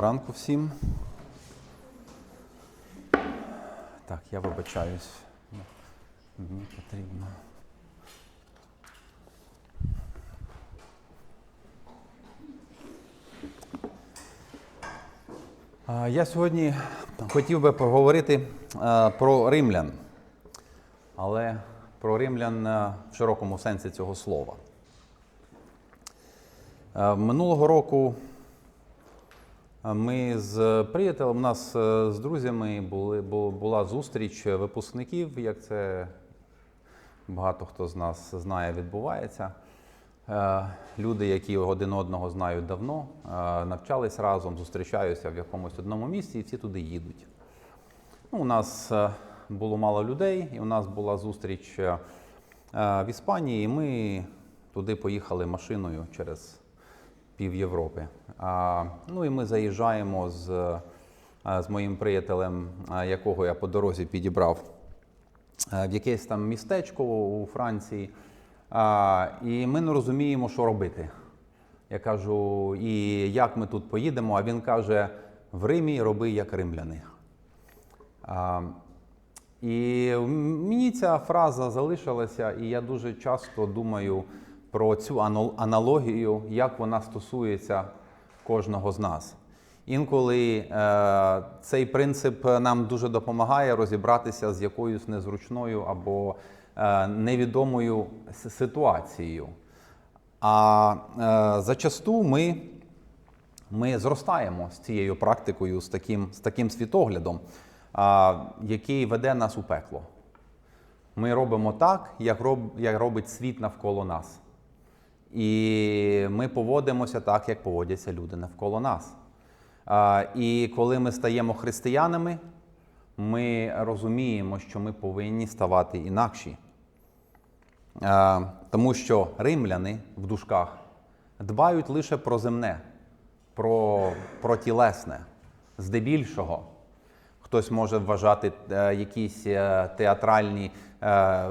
Ранку всім. Так, я вибачаюсь. Мені потрібно. Я сьогодні хотів би поговорити е, про римлян, але про римлян е, в широкому сенсі цього слова. Е, Минулого року Ми з приятелем, у нас е, з друзями були, була зустріч випускників, як це багато хто з нас знає, відбувається. Е, Люди, які один одного знають давно, е, навчались разом, зустрічаються в якомусь одному місці і всі туди їдуть. Ну, у нас було мало людей, і у нас була зустріч в Іспанії, і ми туди поїхали машиною через пів Європи. Ну і ми заїжджаємо з, е, з моїм приятелем, е, якого я по дорозі підібрав е, в якесь там містечко у Франції. І ми не розуміємо, що робити. Я кажу, і як ми тут поїдемо? А він каже: в Римі роби як римляни. А, і мені ця фраза залишилася, і я дуже часто думаю про цю аналогію, як вона стосується кожного з нас. Інколи е, цей принцип нам дуже допомагає розібратися з якоюсь незручною або е, невідомою ситуацією. А е, зачасту ми ми зростаємо з цією практикою, з таким, з таким світоглядом, який веде нас у пекло. Ми робимо так, як, роб, як робить світ навколо нас. І ми поводимося так, як поводяться люди навколо нас. І коли ми стаємо християнами, ми розуміємо, що ми повинні ставати інакші. Тому що римляни в дужках дбають лише про земне, про, про тілесне. Здебільшого хтось може вважати е, якісь е, театральні е,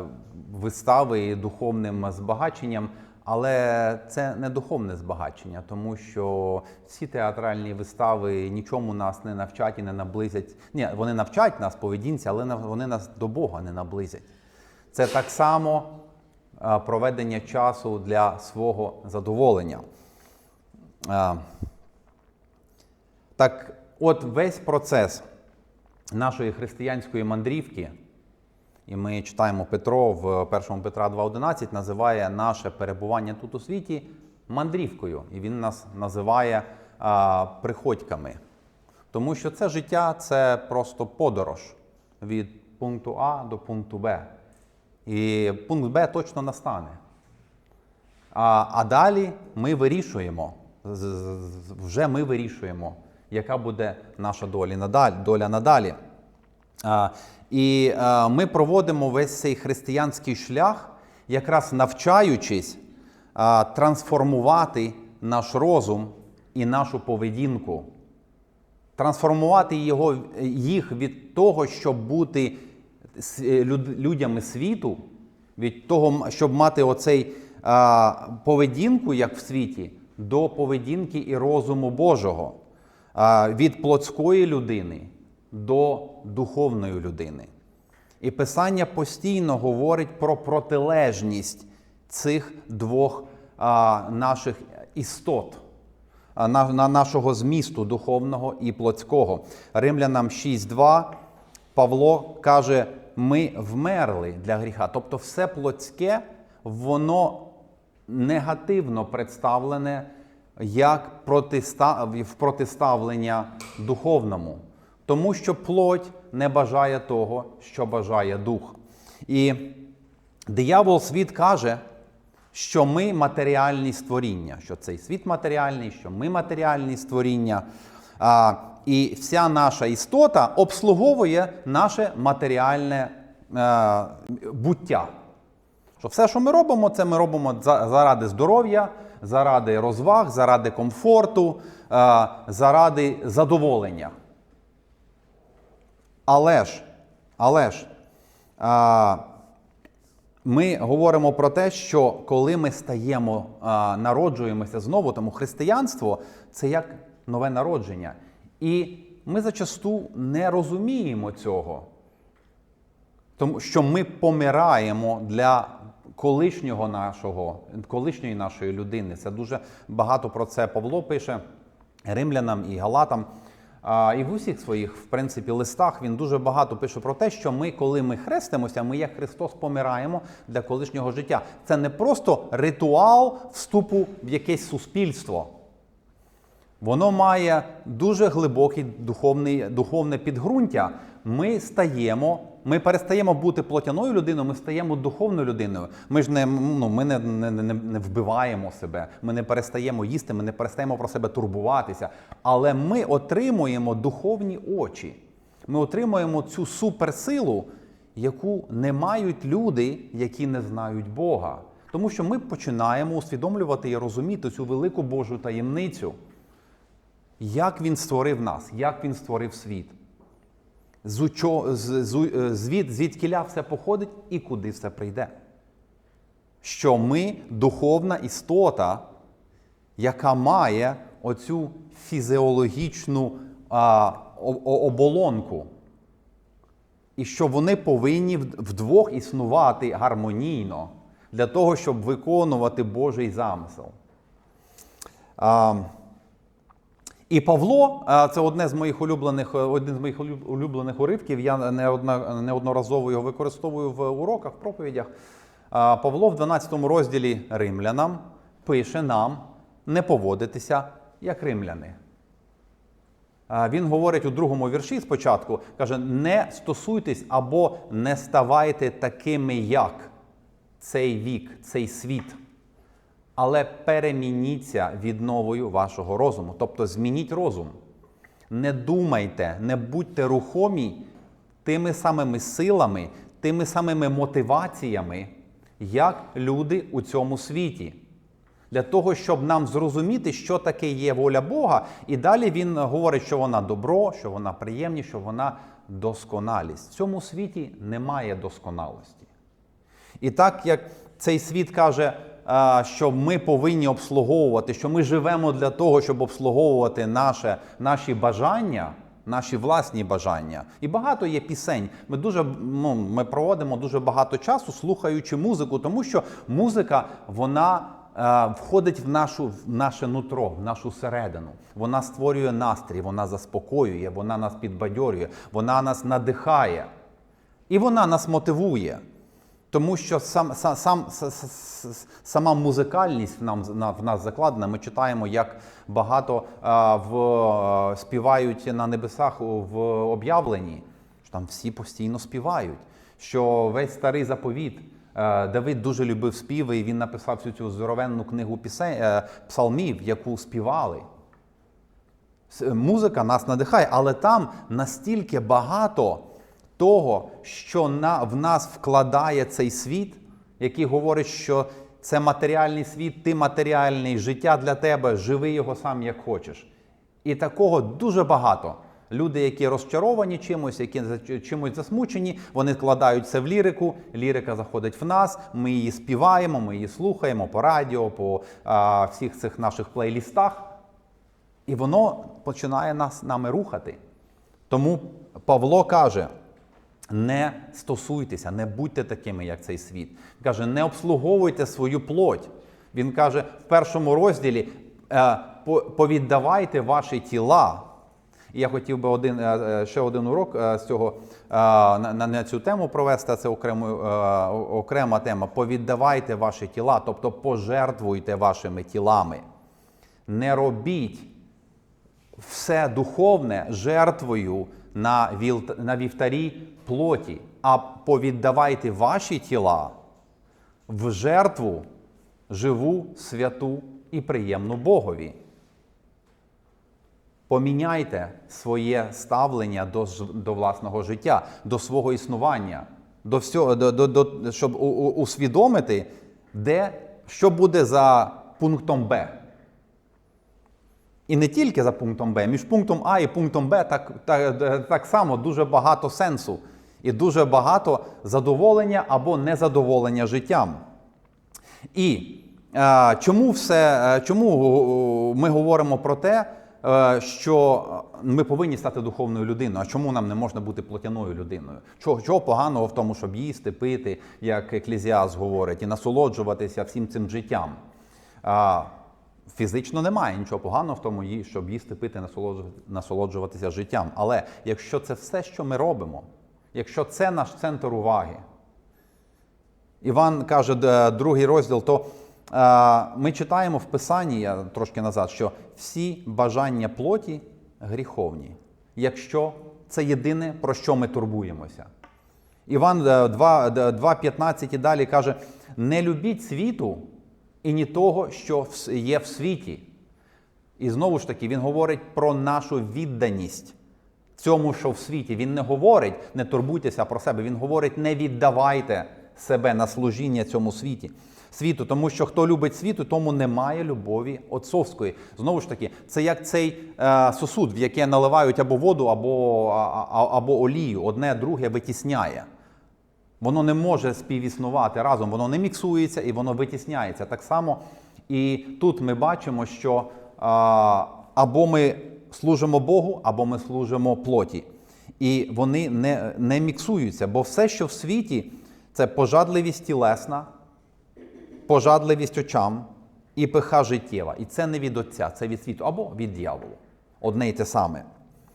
вистави духовним збагаченням, але це не духовне збагачення, тому що всі театральні вистави нічому нас не навчать і не наблизять. Ні, вони навчать нас поведінці, але вони нас до Бога не наблизять. Це так само е, проведення часу для свого задоволення. Е, Так, от весь процес нашої християнської мандрівки, і ми читаємо Петро в 1 Петра 2.11, називає наше перебування тут у світі мандрівкою. І він нас називає а, приходьками. Тому що це життя це просто подорож від пункту А до пункту Б. І пункт Б точно настане. А, а далі ми вирішуємо, вже ми вирішуємо, яка буде наша доля надалі. І ми проводимо весь цей християнський шлях, якраз навчаючись трансформувати наш розум і нашу поведінку, трансформувати його, їх від того, щоб бути е, людями світу, від того, щоб мати оцей поведінку, як в світі, до поведінки і розуму Божого, від плотської людини до духовної людини. І Писання постійно говорить про протилежність цих двох а, наших істот, а, на, на нашого змісту духовного і плотського. Римлянам 6.2 Павло каже: ми вмерли для гріха. Тобто, все плотське, воно негативно представлене як протиста- в протиставлення духовному. Тому що плоть не бажає того, що бажає дух. І диявол світ каже, що ми матеріальні створіння, що цей світ матеріальний, що ми матеріальні створіння. А, і вся наша істота обслуговує наше матеріальне е, буття. Що все, що ми робимо, це ми робимо заради здоров'я, заради розваг, заради комфорту, е, заради задоволення. Але ж, але ж, а, ми говоримо про те, що коли ми стаємо, а, народжуємося знову, тому християнство це як нове народження. І ми зачасту не розуміємо цього. Тому що ми помираємо для колишнього нашого, колишньої нашої людини. Це дуже багато про це Павло пише римлянам і галатам. І в усіх своїх, в принципі, листах він дуже багато пише про те, що ми, коли ми хрестимося, ми як Христос помираємо для колишнього життя. Це не просто ритуал вступу в якесь суспільство. Воно має дуже глибоке духовне підґрунтя. Ми стаємо, ми перестаємо бути плотяною людиною, ми стаємо духовною людиною. Ми ж не, ну, ми не, не, не, не вбиваємо себе, ми не перестаємо їсти, ми не перестаємо про себе турбуватися. Але ми отримуємо духовні очі. Ми отримуємо цю суперсилу, яку не мають люди, які не знають Бога. Тому що ми починаємо усвідомлювати і розуміти цю велику Божу таємницю як він створив нас, як він створив світ. Е, звід, звідкіля все походить і куди все прийде. Що ми духовна істота, яка має оцю фізіологічну а, оболонку. І що вони повинні вдвох існувати гармонійно для того, щоб виконувати Божий замисел. А, і Павло, це одне з моїх улюблених, е, один з моїх улюблених уривків. Я неодноразово його використовую в уроках, в проповідях. Павло в 12 розділі Римлянам пише нам не поводитися як римляни. Він говорить у другому вірші спочатку, каже: не стосуйтесь або не ставайте такими, як цей вік, цей світ але перемініться відновою вашого розуму. Тобто змініть розум. Не думайте, не будьте рухомі тими самими силами, тими самими мотиваціями, як люди у цьому світі. Для того, щоб нам зрозуміти, що таке є воля Бога, і далі він говорить, що вона добро, що вона приємність, що вона досконалість. В цьому світі немає досконалості. І так як цей світ каже, що ми повинні обслуговувати, що ми живемо для того, щоб обслуговувати наше, наші бажання, наші власні бажання. І багато є пісень. Ми дуже ну, ми проводимо дуже багато часу, слухаючи музику, тому що музика вона. е, Входить в нашу в наше нутро, в нашу середину. Вона створює настрій, вона заспокоює, вона нас підбадьорює, вона нас надихає. І вона нас мотивує. Тому що сам, сам, сам, сама музикальність в, нам, в нас закладена. Ми читаємо, як багато а, в, співають на небесах в об'явленні. Що там всі постійно співають. Що весь старий заповіт е, Давид дуже любив співи, і він написав всю цю здоровенну книгу е, псалмів, яку співали. Музика нас надихає, але там настільки багато того, що на, в нас вкладає цей світ, який говорить, що це матеріальний світ, ти матеріальний, життя для тебе, живи його сам як хочеш. І такого дуже багато. Люди, які розчаровані чимось, які чимось засмучені, вони вкладають це в лірику. Лірика заходить в нас, ми її співаємо, ми її слухаємо по радіо, по а, всіх цих наших плейлістах. І воно починає нас нами рухати. Тому Павло каже: не стосуйтеся, не будьте такими, як цей світ. Він каже, не обслуговуйте свою плоть. Він каже в першому розділі: е, повіддавайте ваші тіла. І я хотів би один, е, е, ще один урок з цього на, на, цю тему провести. Це окремо, е, окрема тема. Повіддавайте ваші тіла, тобто пожертвуйте вашими тілами. Не робіть все духовне жертвою на, віл- на вівтарі плоті, а повіддавайте ваші тіла в жертву живу, святу і приємну Богові. Поміняйте своє ставлення до, до власного життя, до свого існування, до всього, до, до, до, щоб у- у- усвідомити, де, що буде за пунктом Б. І не тільки за пунктом Б, між пунктом А і пунктом Б так, так, так само дуже багато сенсу і дуже багато задоволення або незадоволення життям. І е, чому, все, е, чому е, ми говоримо про те, е, що ми повинні стати духовною людиною. А чому нам не можна бути плотяною людиною? Чого, чого поганого в тому, щоб їсти, пити, як еклезіас говорить, і насолоджуватися всім цим життям? Фізично немає нічого поганого в тому, щоб їсти, пити, насолоджуватися життям. Але якщо це все, що ми робимо, якщо це наш центр уваги, Іван каже, другий розділ, то е, ми читаємо в Писанні, я трошки назад, що всі бажання плоті гріховні, якщо це єдине, про що ми турбуємося. Іван е, 2, д- 2.15 і далі каже: не любіть світу і ні того, що є в світі. І знову ж таки, він говорить про нашу відданість цьому, що в світі. Він не говорить, не турбуйтеся про себе. Він говорить, не віддавайте себе на служіння цьому світі. Світу, тому що хто любить світу, тому немає любові отцовської. Знову ж таки, це як цей е, сосуд, в який наливають або воду, або, а- а- або олію. Одне друге витісняє. Воно не може співіснувати разом, воно не міксується і воно витісняється. Так само і тут ми бачимо, що а, або ми служимо Богу, або ми служимо плоті. І вони не, не міксуються, бо все, що в світі, це пожадливість тілесна, пожадливість очам і пиха життєва. І це не від Отця, це від світу або від дьяволу. Одне й те саме.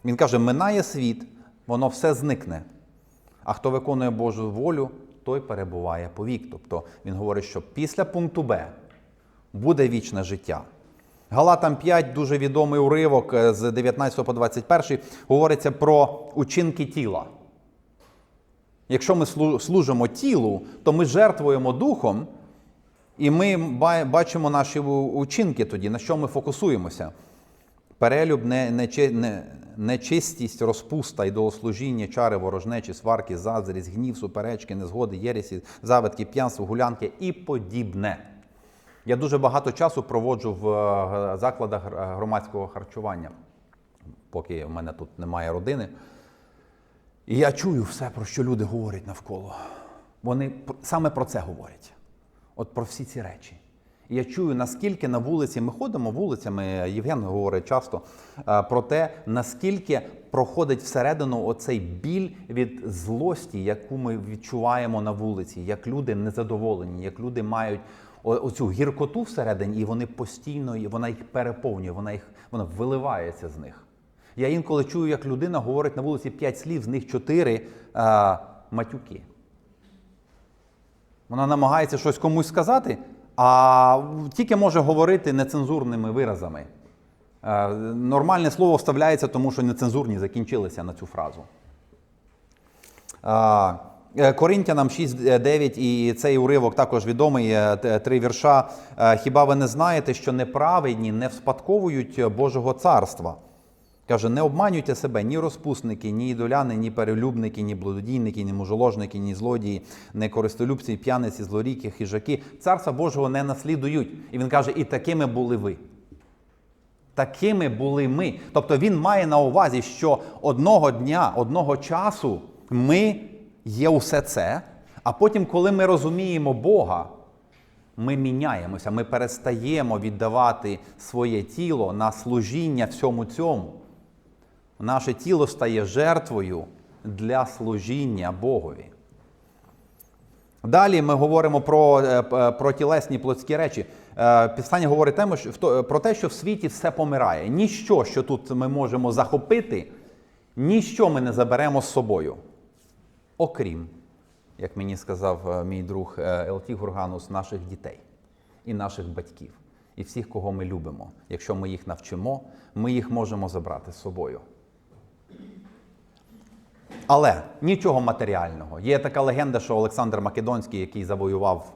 Він каже: минає світ, воно все зникне. А хто виконує Божу волю, той перебуває по вік. Тобто він говорить, що після пункту Б буде вічне життя. Галатам 5, дуже відомий уривок е, з 19 по 21, говориться про учинки тіла. Якщо ми служимо тілу, то ми жертвуємо духом, і ми бачимо наші учинки тоді, на що ми фокусуємося. Перелюб, не, нечи- не, нечистість, розпуста, ідолослужіння, чари, ворожнечі, сварки, заздрість, гнів, суперечки, незгоди, єресі, завитки, п'янство, гулянки і подібне. Я дуже багато часу проводжу в е, закладах громадського харчування, поки в мене тут немає родини. І я чую все, про що люди говорять навколо. Вони саме про це говорять. От про всі ці речі. Я чую, наскільки на вулиці ми ходимо вулицями, Євген говорить часто е, про те, наскільки проходить всередину оцей біль від злості, яку ми відчуваємо на вулиці, як люди незадоволені, як люди мають оцю гіркоту всередині, і вони постійно, вона їх переповнює, вона їх вона виливається з них. Я інколи чую, як людина говорить на вулиці п'ять слів, з них чотири е, матюки. Вона намагається щось комусь сказати, а тільки може говорити нецензурними виразами. Е, Нормальне слово вставляється, тому що нецензурні закінчилися на цю фразу. А, е, Коринтянам 6.9 і цей уривок також відомий, е, три вірша. Е, Хіба ви не знаєте, що неправедні не вспадковують Божого царства? Каже, не обманюйте себе ні розпусники, ні ідоляни, ні перелюбники, ні блудодійники, ні мужоложники, ні злодії, ні користолюбці, п'яниці, злоріки, хижаки. Царства Божого не наслідують. І він каже, і такими були ви. Такими були ми. Тобто він має на увазі, що одного дня, одного часу ми є усе це, а потім, коли ми розуміємо Бога, ми міняємося, ми перестаємо віддавати своє тіло на служіння всьому цьому. Наше тіло стає жертвою для служіння Богові. Далі ми говоримо про, е, про тілесні плотські речі. Е, Писання говорить про те, що в світі все помирає. Ніщо, що тут ми можемо захопити, ніщо ми не заберемо з собою. Окрім, як мені сказав е, мій друг е, Елті Гурганус, наших дітей і наших батьків, і всіх, кого ми любимо. Якщо ми їх навчимо, ми їх можемо забрати з собою. Але нічого матеріального. Є така легенда, що Олександр Македонський, який завоював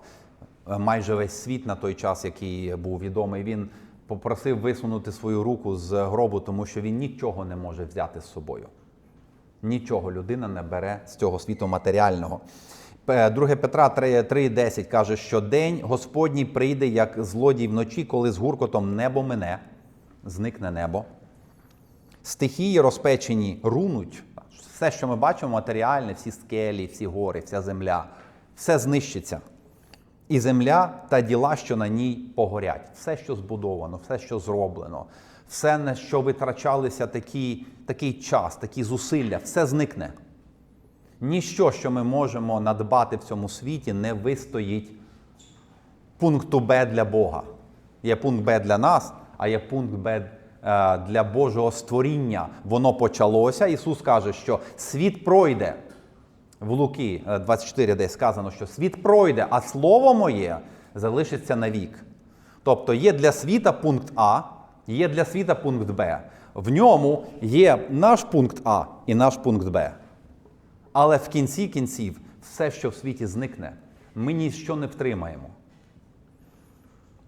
е, майже весь світ на той час, який був відомий, він попросив висунути свою руку з гробу, тому що він нічого не може взяти з собою. Нічого людина не бере з цього світу матеріального. 2 Петра 3,10 каже, що день Господній прийде, як злодій вночі, коли з гуркотом небо мине, зникне небо. Стихії розпечені рунуть. Все, що ми бачимо, матеріальне, всі скелі, всі гори, вся земля, все знищиться. І земля та діла, що на ній погорять. Все, що збудовано, все, що зроблено, все, на що витрачалися такі, такий час, такі зусилля, все зникне. Ніщо, що ми можемо надбати в цьому світі, не вистоїть пункту Б для Бога. Є пункт Б для нас, а є пункт Б для Божого створіння. Воно почалося. Ісус каже, що світ пройде. В Луки е, 24, де сказано, що світ пройде, а слово моє залишиться навік. Тобто є для світа пункт А, є для світа пункт Б. В ньому є наш пункт А і наш пункт Б. Але в кінці кінців все, що в світі зникне, ми ніщо не втримаємо.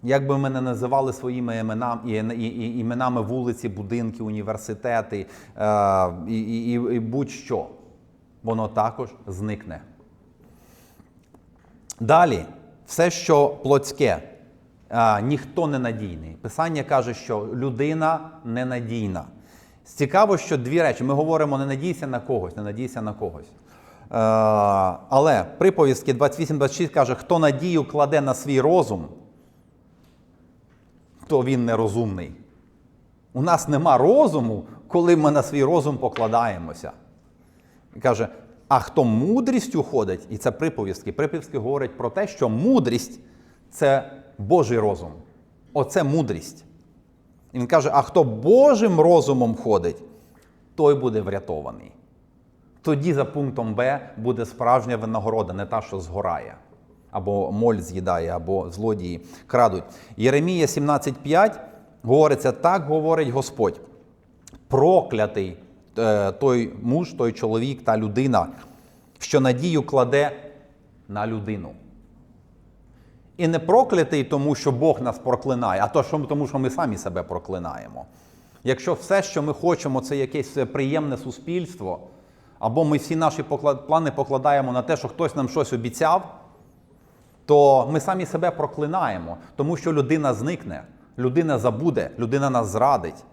Як би не називали своїми іменами, і, і, і, іменами вулиці, будинки, університети е, і, і, і, будь-що, воно також зникне. Далі, все, що плотське, е, ніхто не надійний. Писання каже, що людина ненадійна. Цікаво, що дві речі. Ми говоримо не надійся на когось, не надійся на когось. Е, але приповістки 28-26 каже, хто надію кладе на свій розум, то він нерозумний. У нас нема розуму, коли ми на свій розум покладаємося. І каже, а хто мудрістю ходить, і це приповістки. Приповістки говорять про те, що мудрість це Божий розум. Оце мудрість. І він каже: а хто Божим розумом ходить, той буде врятований. Тоді за пунктом Б буде справжня винагорода, не та, що згорає. Або моль з'їдає, або злодії крадуть. Єремія 17,5 говориться: так говорить Господь. Проклятий е, той муж, той чоловік, та людина, що надію кладе на людину. І не проклятий, тому що Бог нас проклинає, а то, що, тому що ми самі себе проклинаємо. Якщо все, що ми хочемо, це якесь приємне суспільство, або ми всі наші плани покладаємо на те, що хтось нам щось обіцяв, то ми самі себе проклинаємо, тому що людина зникне, людина забуде, людина нас зрадить.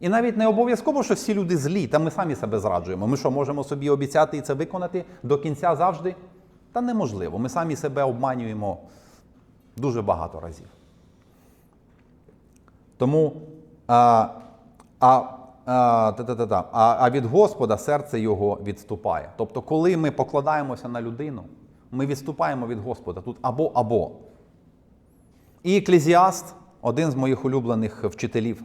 І навіть не обов'язково, що всі люди злі, та ми самі себе зраджуємо. Ми що можемо собі обіцяти і це виконати до кінця завжди? Та неможливо. Ми самі себе обманюємо дуже багато разів. Тому а, а, а, а від Господа серце його відступає. Тобто, коли ми покладаємося на людину, ми відступаємо від Господа тут або або. І еклезіаст, один з моїх улюблених вчителів,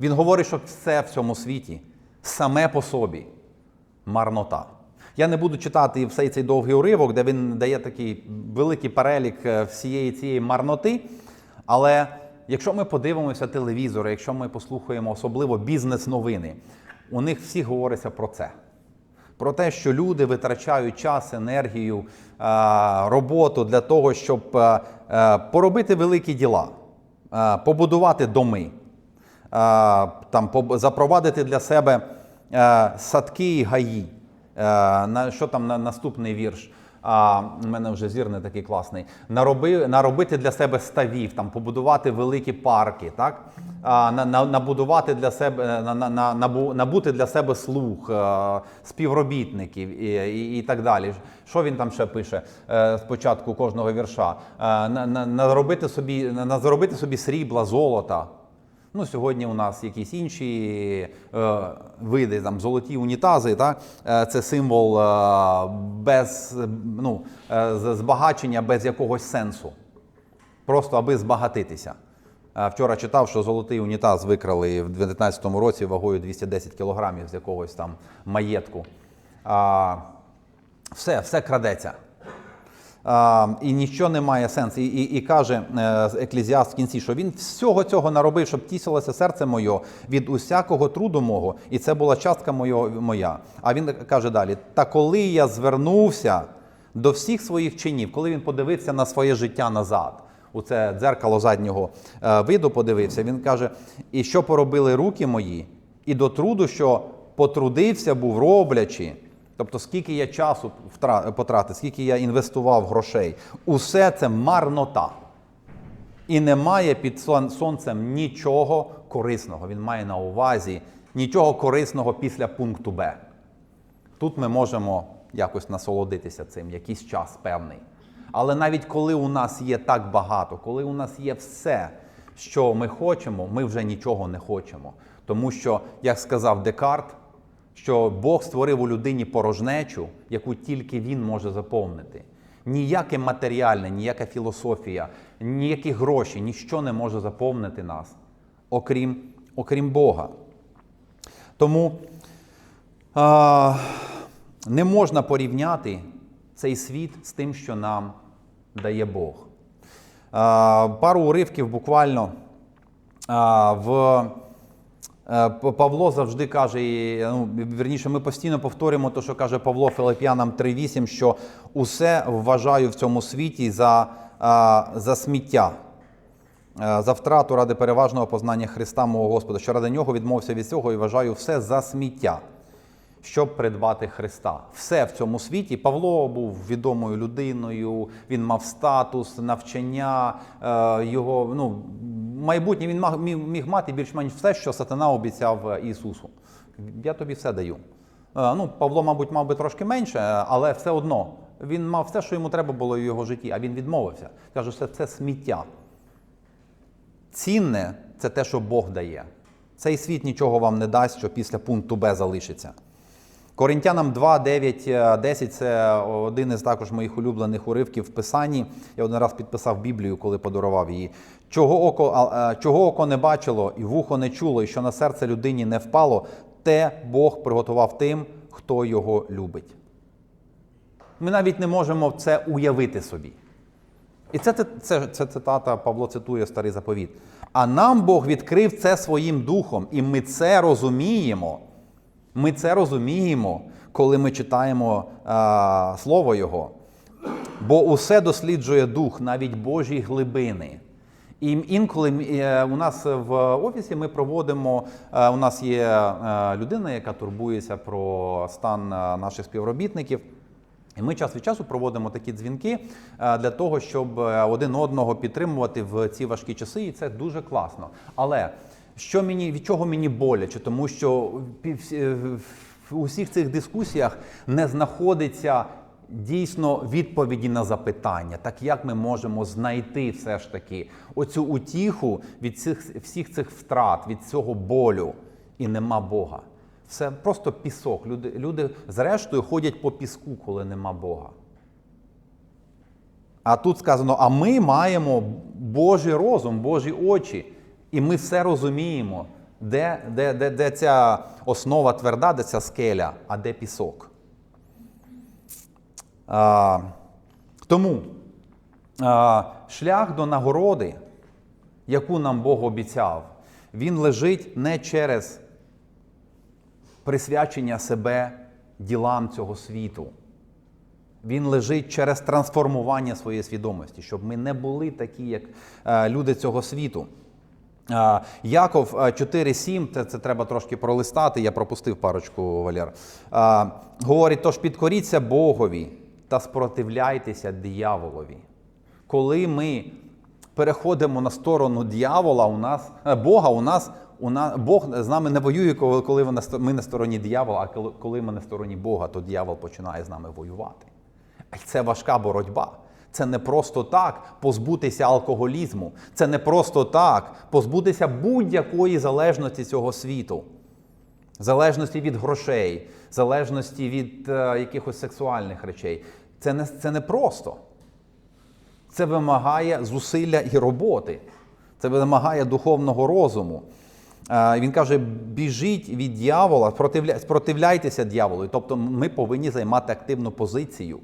він говорить, що все в цьому світі саме по собі марнота. Я не буду читати всей цей довгий уривок, де він дає такий великий перелік е, всієї цієї марноти. Але якщо ми подивимося телевізор, якщо ми послухаємо особливо бізнес-новини, у них всі говориться про це. Про те, що люди витрачають час, енергію, е, роботу для того, щоб е, е, поробити великі діла, побудувати доми, там, запровадити для себе садки і гаї. На, що там на наступний вірш? А, у мене вже зір не такий класний. Нароби, наробити для себе ставів, там, побудувати великі парки, так? А, на, на, набудувати для себе, на, на, на, набу- набути для себе слуг, е, співробітників і, і, і так далі. Що він там ще пише е, спочатку кожного вірша? Е, на, на, наробити собі, на, на заробити собі срібла, золота. Ну, сьогодні у нас якісь інші е, види, там золоті унітази, так? Е, це символ е, без ну, е, збагачення без якогось сенсу. Просто аби збагатитися. Е, Вчора читав, що золотий унітаз викрали в 2019 році вагою 210 кілограмів з якогось там маєтку. А, все, все крадеться. І нічого не має сенсу. І, і, і каже е, еклезіаст в кінці, що він всього цього наробив, щоб тісилося серце моє від усякого труду мого, і це була частка моя. А він каже далі: та коли я звернувся до всіх своїх чинів, коли він подивився на своє життя назад, у це дзеркало заднього е, виду подивився, він каже: і що поробили руки мої, і до труду, що потрудився був роблячи. Тобто, скільки я часу потратив, скільки я інвестував грошей, усе це марнота. І немає під сонцем нічого корисного. Він має на увазі нічого корисного після пункту Б. Тут ми можемо якось насолодитися цим, якийсь час певний. Але навіть коли у нас є так багато, коли у нас є все, що ми хочемо, ми вже нічого не хочемо. Тому що, як сказав Декарт, що Бог створив у людині порожнечу, яку тільки він може заповнити. Ніяке матеріальне, ніяка філософія, ніякі гроші, ніщо не може заповнити нас, окрім, окрім Бога. Тому а, не можна порівняти цей світ з тим, що нам дає Бог. А, пару уривків буквально а, в. Е, Павло завжди каже, ну, вірніше, ми постійно повторюємо те, що каже Павло Филип'янам 3.8, що усе вважаю в цьому світі за, за сміття, е, за втрату ради переважного познання Христа мого Господа, що ради нього відмовився від цього і вважаю все за сміття, щоб придбати Христа. Все в цьому світі. Павло був відомою людиною, він мав статус, навчання, е, його ну, майбутнє він міг, мати більш-менш все, що сатана обіцяв Ісусу. Я тобі все даю. Е, Ну, Павло, мабуть, мав би трошки менше, але все одно. Він мав все, що йому треба було в його житті, а він відмовився. Каже, що це сміття. Цінне це те, що Бог дає. Цей світ нічого вам не дасть, що після пункту Б залишиться. Коринтянам 2, 9, е, 10 це один із також моїх улюблених уривків в Писанні. Я один раз підписав Біблію, коли подарував її. Чого око, е, чого око не бачило, і вухо не чуло, і що на серце людині не впало, те Бог приготував тим, хто його любить. Ми навіть не можемо це уявити собі. І це, це, це, це цитата Павло цитує старий заповіт. А нам Бог відкрив це своїм духом, і ми це розуміємо. Ми це розуміємо, коли ми читаємо а, Слово Його. Бо усе досліджує дух, навіть Божі глибини. І інколи е, у нас в офісі ми проводимо. е, У нас є е, людина, яка турбується про стан е, наших співробітників. І ми час від часу проводимо такі дзвінки е, для того, щоб е, один одного підтримувати в ці важкі часи, і це дуже класно. Але що мені від чого мені боляче, тому що в е, усіх цих дискусіях не знаходиться дійсно відповіді на запитання, так як ми можемо знайти все ж таки оцю утіху від цих всіх цих втрат, від цього болю, і нема Бога. Це просто пісок. Люди, люди зрештою ходять по піску, коли нема Бога. А тут сказано: а ми маємо Божий розум, Божі очі, і ми все розуміємо, де, де, де, де ця основа тверда, де ця скеля, а де пісок. А, тому а, шлях до нагороди, яку нам Бог обіцяв, він лежить не через присвячення себе ділам цього світу. Він лежить через трансформування своєї свідомості, щоб ми не були такі, як е, люди цього світу. Е, Яков е, 4.7, це, це треба трошки пролистати, я пропустив парочку, Валер. Е, говорить, тож підкоріться Богові та спротивляйтеся дияволові. Коли ми переходимо на сторону дьявола, у нас, е, Бога, у нас, у нас Бог з нами не воює, коли, ми на сто- на стороні диявола, а коли, ми на стороні Бога, то диявол починає з нами воювати. Й це важка боротьба. Це не просто так позбутися алкоголізму. Це не просто так позбутися будь-якої залежності цього світу. Залежності від грошей, залежності від е, якихось сексуальних речей. Це не, це не просто. Це вимагає зусилля і роботи. Це вимагає духовного розуму. Е, Він каже: біжіть від дьявола, спротивляйтеся дьяволу. Тобто ми повинні займати активну позицію.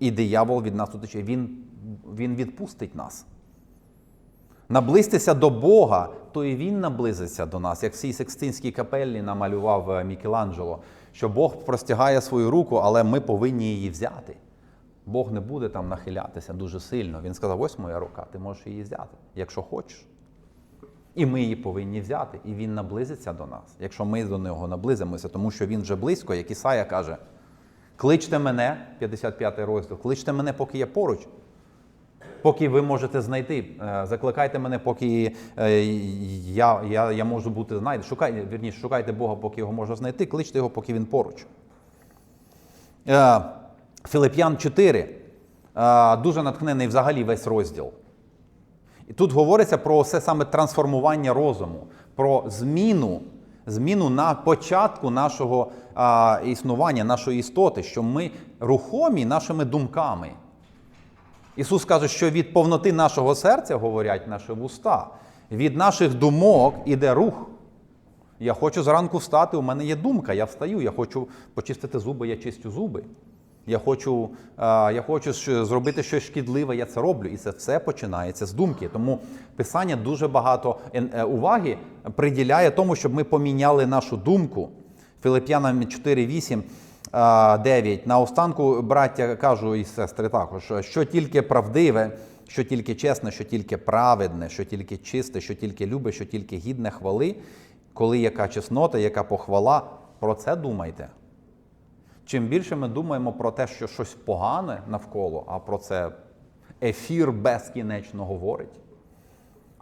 І диявол від нас утече. Він, він відпустить нас. Наблизьтеся до Бога, то і Він наблизиться до нас, як в цій Секстинській капеллі намалював е, Мікеланджело, що Бог простягає свою руку, але ми повинні її взяти. Бог не буде там нахилятися дуже сильно. Він сказав: ось моя рука, ти можеш її взяти, якщо хочеш. І ми її повинні взяти, і він наблизиться до нас, якщо ми до нього наблизимося, тому що він вже близько, як Ісая каже: кличте мене, 55 розділ, кличте мене, поки я поруч. Поки ви можете знайти, Е, закликайте мене, поки е, я, я, я можу бути знайдений. Шукайте, вірніше, шукайте Бога, поки його можна знайти, кличте його, поки він поруч. Е, Филип'ян 4. Е, Дуже натхнений взагалі весь розділ. І тут говориться про все саме трансформування розуму, про зміну, зміну на початку нашого а, існування, нашої істоти, що ми рухомі нашими думками. Ісус каже, що від повноти нашого серця говорять наші вуста, від наших думок іде рух. Я хочу зранку встати, у мене є думка, я встаю, я хочу почистити зуби, я чистю зуби. Я хочу, я хочу зробити щось шкідливе, я це роблю. І це все починається з думки. Тому Писання дуже багато е, уваги приділяє тому, щоб ми поміняли нашу думку. Филип'янам 4, 8, е, 9. На останку, браття, кажу і сестри також, що тільки правдиве, що тільки чесне, що тільки праведне, що тільки чисте, що тільки любе, що тільки гідне хвали, коли яка чеснота, яка похвала, про це думайте. Чим більше ми думаємо про те, що щось погане навколо, а про це ефір безкінечно говорить,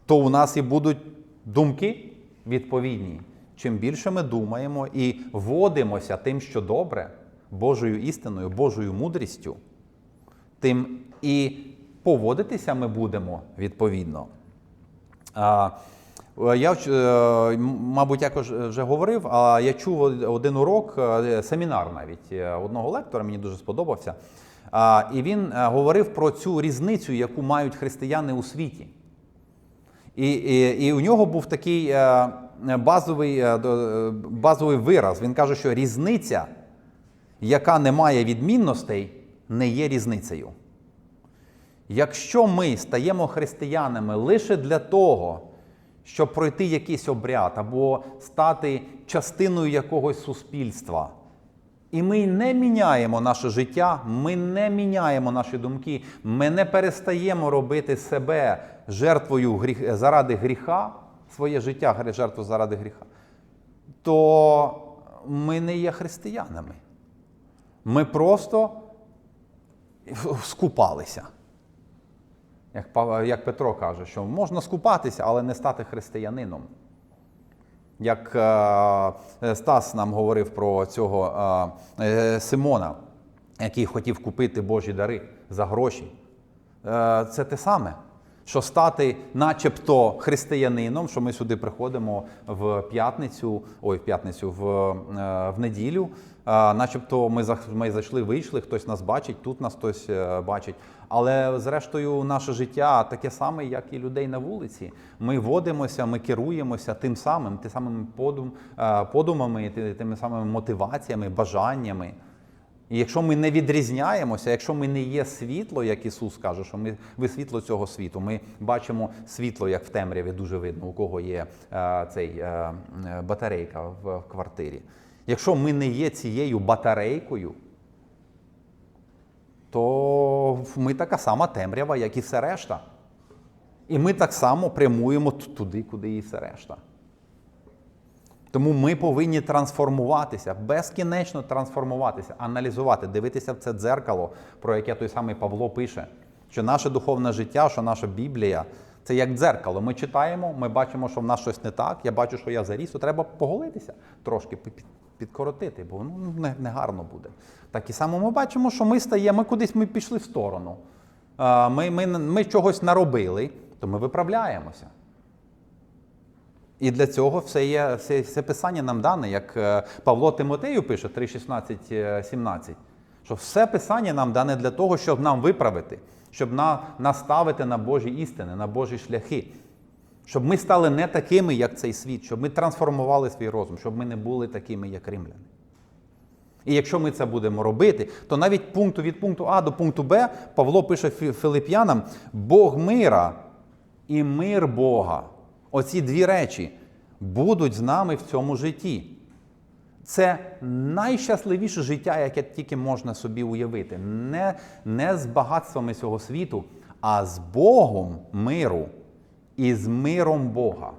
то у нас і будуть думки відповідні. Чим більше ми думаємо і водимося тим, що добре, Божою істиною, Божою мудрістю, тим і поводитися ми будемо відповідно. Е, Я, е, мабуть, якось вже говорив, а я чув один урок, е, семінар навіть одного лектора, мені дуже сподобався. І він говорив про цю різницю, яку мають християни у світі. І, і, і у нього був такий базовий, е, е, базовий вираз. Він каже, що різниця, яка не має відмінностей, не є різницею. Якщо ми стаємо християнами лише для того, щоб пройти якийсь обряд або стати частиною якогось суспільства, і ми не міняємо наше життя, ми не міняємо наші думки, ми не перестаємо робити себе жертвою заради гріха, своє життя жертву заради гріха, то ми не є християнами. Ми просто скупалися. Як, Петро каже, що можна скупатися, але не стати християнином. Як е, Стас нам говорив про цього е, е, Симона, який хотів купити Божі дари за гроші. Е, це те саме, що стати начебто християнином, що ми сюди приходимо в п'ятницю, ой, в п'ятницю, в, е, в неділю. начебто ми, ми зайшли, вийшли, хтось нас бачить, тут нас хтось е, бачить. Але зрештою, наше життя таке саме, як і людей на вулиці. Ми водимося, ми керуємося тим самим, тим самими подум, е, подумами, ти- тими самими мотиваціями, бажаннями. І якщо ми не відрізняємося, якщо ми не є світло, як Ісус каже, що ми ви світло цього світу, ми бачимо світло, як в темряві дуже видно, у кого є е, цей е, е, батарейка в, в квартирі. Якщо ми не є цією батарейкою, то ми така сама темрява, як і все решта. І ми так само прямуємо туди, куди і все решта. Тому ми повинні трансформуватися, безкінечно трансформуватися, аналізувати, дивитися в це дзеркало, про яке той самий Павло пише, що наше духовне життя, що наша Біблія це як дзеркало. Ми читаємо, ми бачимо, що в нас щось не так. Я бачу, що я заріс, то треба поголитися, трошки пі- пі- підкоротити, бо ну, не, не гарно буде. Так і само ми бачимо, що ми стаємо, ми кудись ми пішли в сторону. Ми, ми, ми чогось наробили, то ми виправляємося. І для цього все є все, все писання нам дане, як е, Павло Тимотею пише 3,16, е, 17, що все писання нам дане для того, щоб нам виправити, щоб на, наставити на Божі істини, на Божі шляхи, щоб ми стали не такими, як цей світ, щоб ми трансформували свій розум, щоб ми не були такими, як римляни. І якщо ми це будемо робити, то навіть пункту від пункту А до пункту Б Павло пише Фі- Филип'янам: Бог мира і мир Бога. Оці дві речі будуть з нами в цьому житті. Це найщасливіше життя, яке тільки можна собі уявити. Не, не з багатствами цього світу, а з Богом миру і з миром Бога.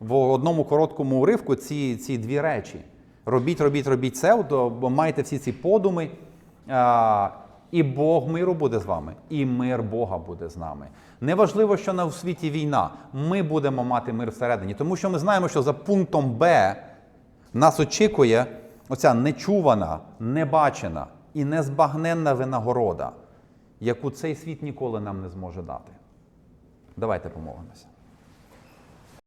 В одному короткому уривку ці, ці дві речі. Робіть, робіть, робіть це, бо маєте всі ці подуми, і Бог миру буде з вами, і мир Бога буде з нами. Неважливо, що на світі війна, ми будемо мати мир всередині, тому що ми знаємо, що за пунктом Б нас очікує оця нечувана, небачена і незбагненна винагорода, яку цей світ ніколи нам не зможе дати. Давайте помолимося.